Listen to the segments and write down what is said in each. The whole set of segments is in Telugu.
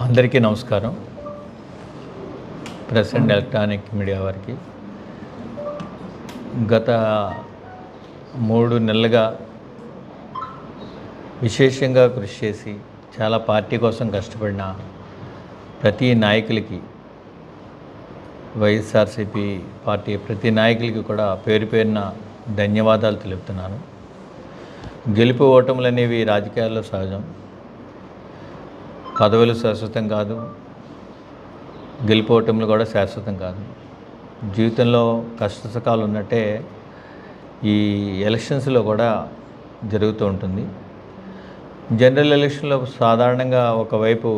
అందరికీ నమస్కారం. ప్రెసెంట్ ఎలక్ట్రానిక్ మీడియా వారికి. గత మూడు నెలలుగా విశేషంగా కృషి చేసి చాలా పార్టీ కోసం కష్టపడిన ప్రతి నాయకులకి వైఎస్ఆర్సీపీ పార్టీ ప్రతి నాయకులకి కూడా పేరు పేరున ధన్యవాదాలు తెలుపుతున్నాను. గెలుపు ఓటములు అనేవి రాజకీయాల్లో సహజం. పదవులు శాశ్వతం కాదు గెలుపోవటంలో కూడా శాశ్వతం కాదు. జీవితంలో కష్టసుఖాలు ఉన్నట్టే ఈ ఎలక్షన్స్లో కూడా జరుగుతూ ఉంటుంది. జనరల్ ఎలక్షన్లో సాధారణంగా ఒకవైపు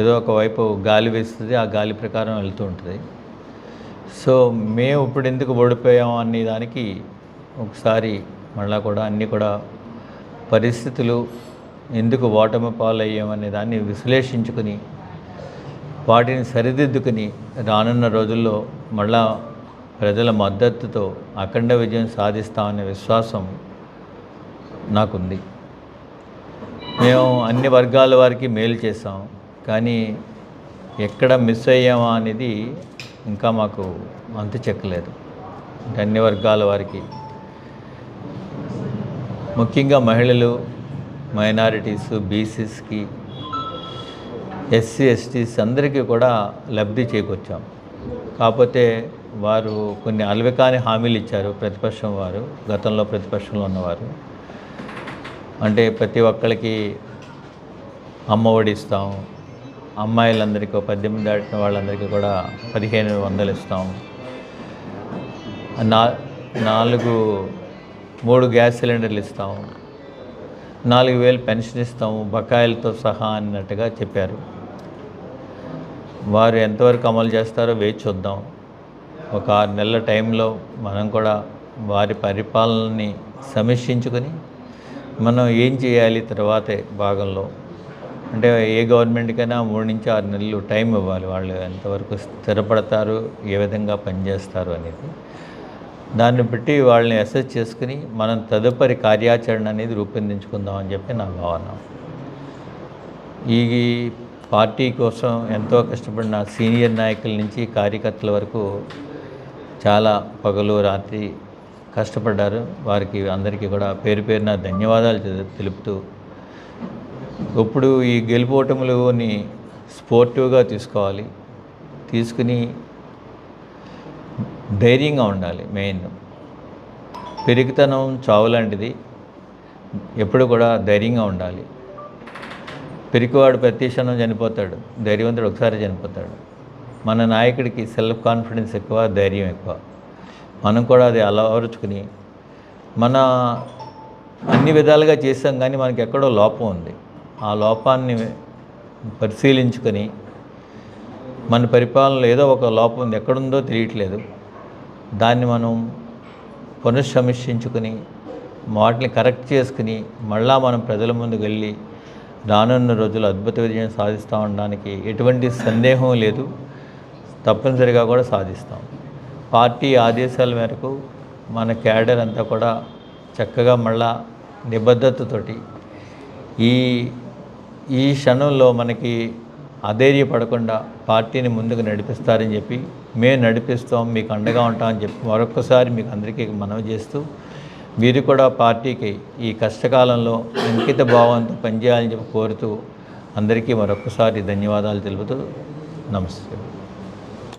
ఏదో ఒకవైపు గాలి వేస్తుంది ఆ గాలి ప్రకారం వెళ్తూ ఉంటుంది. సో మేము ఇప్పుడు ఎందుకు ఓడిపోయాం అనే దానికి ఒకసారి మళ్ళా కూడా అన్నీ కూడా పరిస్థితులు ఎందుకు ఓటమి పాలయ్యామనే దాన్ని విశ్లేషించుకుని వాటిని సరిదిద్దుకుని రానున్న రోజుల్లో మళ్ళా ప్రజల మద్దతుతో అఖండ విజయం సాధిస్తామనే విశ్వాసం నాకుంది. మేము అన్ని వర్గాల వారికి మేలు చేసాం కానీ ఎక్కడ మిస్ అయ్యామా అనేది ఇంకా మాకు అంతు చెక్కలేదు. అన్ని వర్గాల వారికి. ముఖ్యంగా మహిళలు మైనారిటీస్ బీసీస్కి ఎస్సీ ఎస్టీస్ అందరికీ కూడా లబ్ధి చేకూర్చాం. కాకపోతే వారు కొన్ని అల్వికాని హామీలు ఇచ్చారు ప్రతిపక్షం వారు గతంలో ప్రతిపక్షంలో ఉన్నవారు. అంటే ప్రతి ఒక్కరికి అమ్మ ఒడి ఇస్తాం అమ్మాయిలందరికీ ఒక పద్దెనిమిది దాటిన వాళ్ళందరికీ కూడా పదిహేను వందలు ఇస్తాం. నా నాలుగు మూడు గ్యాస్ సిలిండర్లు ఇస్తాం. నాలుగు వేలు పెన్షన్ ఇస్తాము బకాయిలతో సహా అన్నట్టుగా చెప్పారు. వారు ఎంతవరకు అమలు చేస్తారో వేచి చూద్దాం. ఒక ఆరు నెలల టైంలో మనం కూడా వారి పరిపాలనని సమీక్షించుకొని మనం ఏం చేయాలి తర్వాతే భాగంలో. అంటే ఏ గవర్నమెంట్కైనా మూడు నుంచి ఆరు నెలలు టైం ఇవ్వాలి. వాళ్ళు ఎంతవరకు స్థిరపడతారు ఏ విధంగా పనిచేస్తారు అనేది. దాన్ని బట్టి వాళ్ళని అసెస్ చేసుకుని మనం తదుపరి కార్యాచరణ అనేది రూపొందించుకుందాం అని చెప్పి నా భావన. ఈ పార్టీ కోసం ఎంతో కష్టపడిన సీనియర్ నాయకుల నుంచి కార్యకర్తల వరకు చాలా పగలు రాత్రి కష్టపడ్డారు. వారికి అందరికీ కూడా పేరు పేరున ధన్యవాదాలు తెలుపుతూ ఇప్పుడు ఈ గెలుపోటములని స్పోర్టివ్గా తీసుకోవాలి. తీసుకుని ధైర్యంగా ఉండాలి మెయిన్. పెరిగితనం చావు లాంటిది ఎప్పుడు కూడా ధైర్యంగా ఉండాలి. పెరిగివాడు ప్రతి క్షణం చనిపోతాడు ధైర్యవంతుడు ఒకసారి చనిపోతాడు. మన నాయకుడికి సెల్ఫ్ కాన్ఫిడెన్స్ ఎక్కువ ధైర్యం ఎక్కువ. మనం కూడా అది అలవరుచుకుని మన అన్ని విధాలుగా చేసాం కానీ మనకి ఎక్కడో లోపం ఉంది. ఆ లోపాన్ని పరిశీలించుకొని మన పరిపాలనలో ఏదో ఒక లోపం ఉంది ఎక్కడుందో తెలియట్లేదు. దాన్ని మనం పునఃసమీక్షించుకుని వాటిని కరెక్ట్ చేసుకుని మళ్ళా మనం ప్రజల ముందుకు వెళ్ళి రానున్న రోజులు అద్భుత విజయం సాధిస్తూ ఉండడానికి ఎటువంటి సందేహం లేదు. తప్పనిసరిగా కూడా సాధిస్తాం. పార్టీ ఆదేశాల మేరకు మన క్యాడర్ అంతా కూడా చక్కగా మళ్ళా నిబద్ధతతోటి ఈ ఈ క్షణంలో మనకి అధైర్యపడకుండా పార్టీని ముందుకు నడిపిస్తారని చెప్పి మేము నడిపిస్తాం మీకు అండగా ఉంటామని చెప్పి మరొకసారి మీకు అందరికీ మనవి చేస్తూ మీరు కూడా పార్టీకి ఈ కష్టకాలంలో అంకిత భావంతో పనిచేయాలని చెప్పి కోరుతూ అందరికీ మరొకసారి ధన్యవాదాలు తెలుపుతూ నమస్తే.